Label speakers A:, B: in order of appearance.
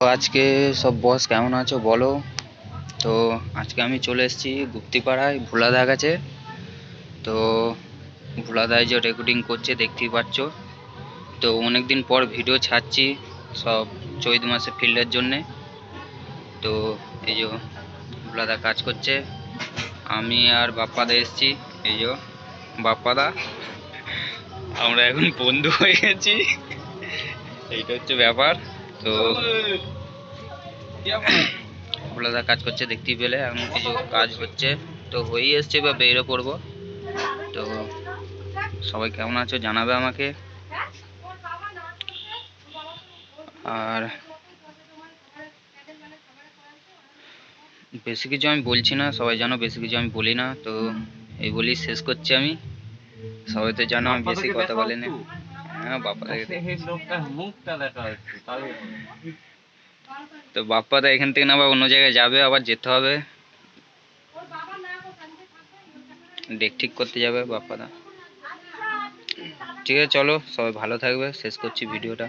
A: আজকে সব বস কেমন আছো বলো? তো আজকে আমি চলে এসেছি গুপ্তিপাড়ায়, ভোলাদা কাছে তো ভোলাদায় যে রেকর্ডিং করছে, দেখতেই পাচ্ছ। তো অনেক দিন পর ভিডিও ছাড়ছি সব চৈত মাসে ফিল্ডের জন্যে। তো এই যে ভোলাদা কাজ করছে। আমি আর বাপ্পাদা এসেছি। এই যে বাপ্পাদা, আমরা এখন বন্ধু হয়ে গেছি। এইটা হচ্ছে ব্যাপার। তো ভোলাদা কাজ করছে দেখতেই পেলে এখন কিছু কাজ হচ্ছে। তো হয়েই এসছে বা বেরো পড়ব। তো সবাই কেমন আছো জানাবে আমাকে। আর বেশি কিছু আমি বলছি না সবাই জানো বেশি কিছু আমি বলি না। তো এই বলি শেষ করছি আমি। সবাই তো জানো আমি বেশি কথা বলি না হ্যাঁ তো বাপ্পাদা এখান থেকে না আবার অন্য জায়গায় যাবে আবার যেতে হবে। ডেক ঠিক করতে যাবে বাপ্পাদা ঠিক আছে চলো সবাই ভালো থাকবে। শেষ করছি ভিডিওটা।